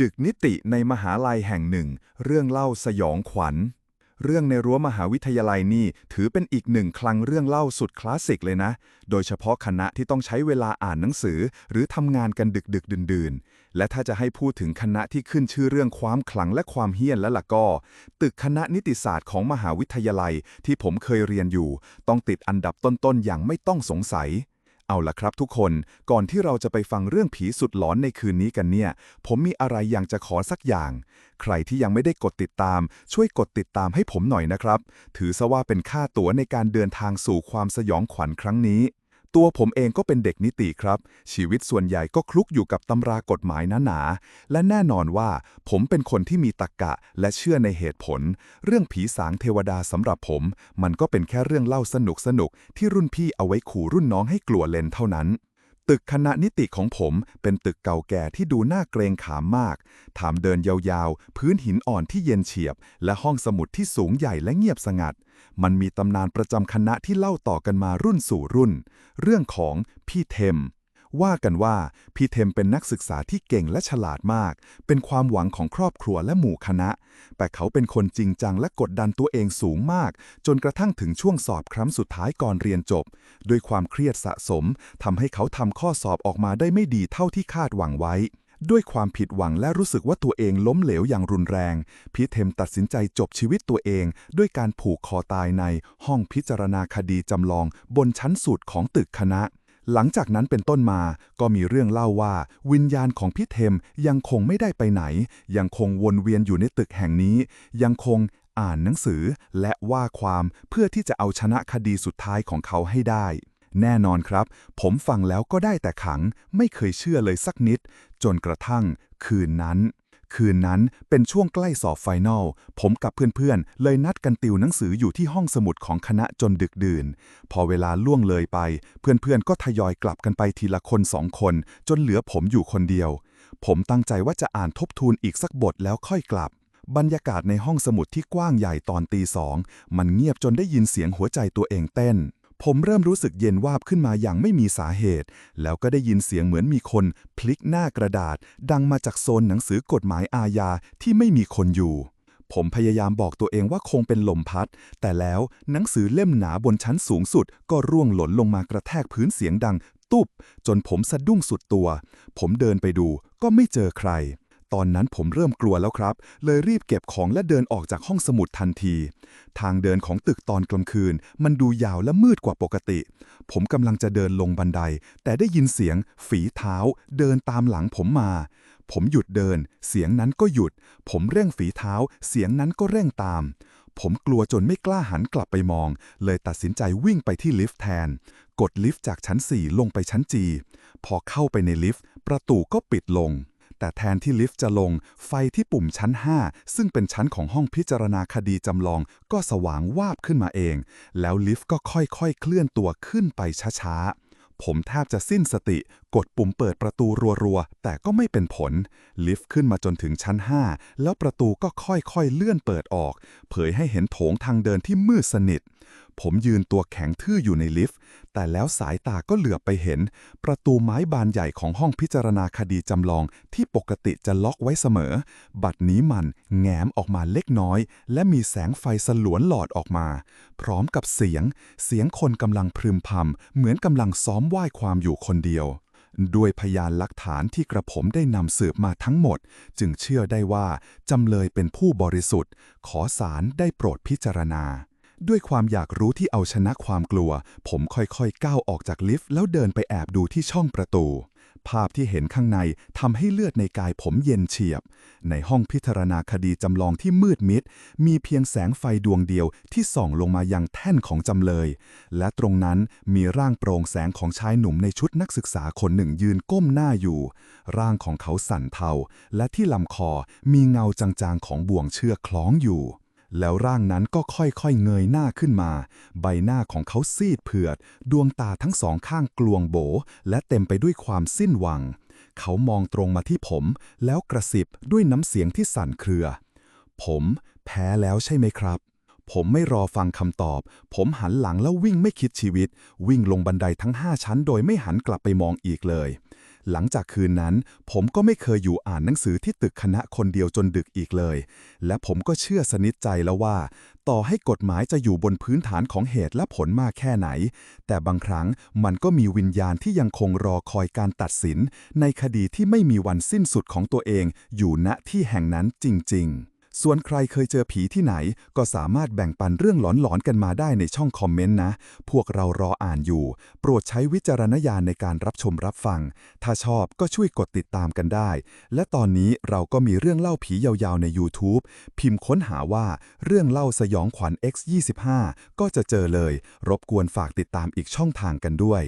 ดึกนิติในมหาลัยแห่งหนึ่ง เรื่องเล่าสยองขวัญ เรื่องในรั้วมหาวิทยาลัยนี่ถือเป็นอีกหนึ่งคลังเรื่องเล่าสุดคลาสสิกเลยนะ โดยเฉพาะคณะที่ต้องใช้เวลาอ่านหนังสือ หรือทำงานกันดึกดึกดื่นดื่นๆและถ้าจะให้พูดถึงคณะที่ขึ้นชื่อเรื่องความขลังและความเฮี้ยนแล้วล่ะก็ ตึกคณะนิติศาสตร์ของมหาวิทยาลัยที่ผมเคยเรียนอยู่ ต้องติดอันดับต้นๆอย่างไม่ต้องสงสัย เอาล่ะครับทุกคน ก่อนที่เราจะไปฟังเรื่องผีสุดหลอนในคืนนี้กันเนี่ย ผมมีอะไรอยากจะขอสักอย่าง ใครที่ยังไม่ได้กดติดตาม ช่วยกดติดตามให้ผมหน่อยนะครับ ถือซะว่าเป็นค่าตั๋วในการเดินทางสู่ความสยองขวัญครั้งนี้ ตัวผมเองก็เป็นเด็กนิติครับ ชีวิตส่วนใหญ่ก็คลุกอยู่กับตำรากฎหมายหนาๆและแน่นอนว่า ผมเป็นคนที่มีตรรกะและเชื่อในเหตุผล เรื่องผีสางเทวดาสำหรับผม มันก็เป็นแค่เรื่องเล่าสนุกๆที่รุ่นพี่เอาไว้ขู่รุ่นน้องให้กลัวเล่นเท่านั้น ตึกคณะนิติของผมเป็นตึกเก่าแก่ที่ดูน่าเกรงขามมาก ถามเดินยาวๆ พื้นหินอ่อนที่เย็นเฉียบ และห้องสมุดที่สูงใหญ่และเงียบสงัด มันมีตำนานประจำคณะที่เล่าต่อกันมารุ่นสู่รุ่น เรื่องของพี่เทม ว่ากันว่าพี่เทมเป็นนักศึกษาที่เก่งและฉลาดมาก เป็นความหวังของครอบครัวและหมู่คณะ แต่เขาเป็นคนจริงจังและกดดันตัวเองสูงมาก จนกระทั่งถึงช่วงสอบครั้งสุดท้ายก่อนเรียนจบ ด้วยความเครียดสะสมทำให้เขาทำข้อสอบออกมาได้ไม่ดีเท่าที่คาดหวังไว้ ด้วยความผิดหวังและรู้สึกว่าตัวเองล้มเหลวอย่างรุนแรง พี่เทมตัดสินใจจบชีวิตตัวเอง ด้วยการผูกคอตายในห้องพิจารณาคดีจำลอง บนชั้นสุดของตึกคณะ หลังจากนั้นเป็นต้นมาก็มีเรื่องเล่าว่า วิญญาณของพี่เทมยังคงไม่ได้ไปไหน ยังคงวนเวียนอยู่ในตึกแห่งนี้ ยังคงอ่านหนังสือและว่าความเพื่อที่จะเอาชนะคดีสุดท้ายของเขาให้ได้ แน่นอนครับ ผมฟังแล้วก็ได้แต่ขัง ไม่เคยเชื่อเลยสักนิด จนกระทั่งคืนนั้น คืนนั้นเป็นช่วงใกล้สอบไฟนอล ผมกับเพื่อนๆ เลยนัดกันติวหนังสืออยู่ที่ห้องสมุดของคณะจนดึกดื่น พอเวลาล่วงเลยไป เพื่อนๆ ก็ทยอยกลับกันไปทีละคนสองคน จนเหลือผมอยู่คนเดียว ผมตั้งใจว่าจะอ่านทบทวนอีกสักบทแล้วค่อยกลับบรรยากาศในห้องสมุดที่กว้างใหญ่ตอนตีสอง มันเงียบจนได้ยินเสียงหัวใจตัวเองเต้น ผมเริ่มรู้สึกเย็นวาบขึ้นมาอย่างไม่มีสาเหตุ แล้วก็ได้ยินเสียงเหมือนมีคนพลิกหน้ากระดาษ ดังมาจากโซนหนังสือกฎหมายอาญาที่ไม่มีคนอยู่ ผมพยายามบอกตัวเองว่าคงเป็นลมพัด แต่แล้วหนังสือเล่มหนาบนชั้นสูงสุด ก็ร่วงหล่นลงมากระแทกพื้นเสียงดัง ตุบจนผมสะดุ้งสุดตัว ผมเดินไปดูก็ไม่เจอใคร ตอนนั้นผมเริ่มกลัวแล้วครับ เลยรีบเก็บของและเดินออกจากห้องสมุดทันที ทางเดินของตึกตอนกลางคืน มันดูยาวและมืดกว่าปกติ ผมกำลังจะเดินลงบันได แต่ได้ยินเสียง ฝีเท้า เดินตามหลังผมมา ผมหยุดเดิน เสียงนั้นก็หยุด ผมเร่งฝีเท้า เสียงนั้นก็เร่งตาม ผมกลัวจนไม่กล้าหันกลับไปมอง เลยตัดสินใจวิ่งไปที่ลิฟต์แทน กดลิฟต์จากชั้น 4 ลงไปชั้นจีพอเข้าไปในลิฟต์ ประตูก็ปิดลง แต่แทนที่ลิฟต์จะลง ไฟที่ปุ่มชั้น 5 ซึ่งเป็นชั้นของห้องพิจารณาคดีจำลอง ก็สว่างวาบขึ้นมาเอง แล้วลิฟต์ก็ค่อยๆ เคลื่อนตัวขึ้นไปช้าๆผมแทบจะสิ้นสติ กดปุ่มเปิดประตูรัวๆ แต่ก็ไม่เป็นผล ลิฟต์ขึ้นมาจนถึงชั้น 5 แล้วประตูก็ค่อยๆ เลื่อนเปิดออก เผยให้เห็นโถงทางเดินที่มืดสนิท ผมยืนตัวแข็งทื่ออยู่ในลิฟต์ แต่แล้วสายตาก็เหลือบไปเห็น ประตูไม้บานใหญ่ของห้องพิจารณาคดีจำลองที่ปกติจะล็อกไว้เสมอ บัดนี้มันแง้มออกมาเล็กน้อย และมีแสงไฟสลัวหลอดออกมา พร้อมกับเสียง เสียงคนกำลังพรึมพำเหมือนกำลังซ้อมไหว้ความอยู่คนเดียวด้วยพยานหลักฐานที่กระผมได้นำสืบมาทั้งหมด จึงเชื่อได้ว่าจำเลยเป็นผู้บริสุทธิ์ ขอศาลได้โปรดพิจารณา ด้วยความอยากรู้ที่เอาชนะความกลัว ผมค่อยๆ ก้าวออกจากลิฟต์แล้วเดินไปแอบดูที่ช่องประตู ภาพที่เห็นข้างในทำให้เลือดในกายผมเย็นเฉียบ ในห้องพิจารณาคดีจำลองที่มืดมิด มีเพียงแสงไฟดวงเดียวที่ส่องลงมายังแท่นของจำเลย และตรงนั้นมีร่างโปร่งแสงของชายหนุ่มในชุดนักศึกษาคนหนึ่งยืนก้มหน้าอยู่ ร่างของเขาสั่นเทา และที่ลำคอมีเงาจางๆของบ่วงเชือกคล้องอยู่ แล้วร่างนั้นก็ค่อยๆเงยหน้าขึ้นมา ใบหน้าของเขาซีดเผือด ดวงตาทั้งสองข้างกลวงโบ และเต็มไปด้วยความสิ้นหวัง เขามองตรงมาที่ผม แล้วกระสิบด้วยน้ำเสียงที่สั่นเครือ ผมแพ้แล้วใช่ไหมครับผมไม่รอฟังคำตอบ ผมหันหลังแล้ววิ่งไม่คิดชีวิต วิ่งลงบันไดทั้งห้าชั้นโดยไม่หันกลับไปมองอีกเลย หลังจากคืนนั้น ผมก็ไม่เคยอยู่อ่านหนังสือที่ตึกคณะคนเดียวจนดึกอีกเลย และผมก็เชื่อสนิทใจแล้วว่า ต่อให้กฎหมายจะอยู่บนพื้นฐานของเหตุและผลมากแค่ไหน แต่บางครั้งมันก็มีวิญญาณที่ยังคงรอคอยการตัดสิน ในคดีที่ไม่มีวันสิ้นสุดของตัวเองอยู่ณที่แห่งนั้นจริง ๆ ส่วนใครเคยเจอผีที่ไหน ก็สามารถแบ่งปันเรื่องหลอนๆกันมาได้ในช่องคอมเมนต์นะ พวกเรารออ่านอยู่ โปรดใช้วิจารณญาณในการรับชมรับฟัง ถ้าชอบก็ช่วยกดติดตามกันได้ และตอนนี้เราก็มีเรื่องเล่าผียาวๆใน YouTube พิมพ์ค้นหาว่าเรื่องเล่าสยองขวัญ X 25 ก็จะเจอเลย รบกวนฝากติดตามอีกช่องทางกันด้วย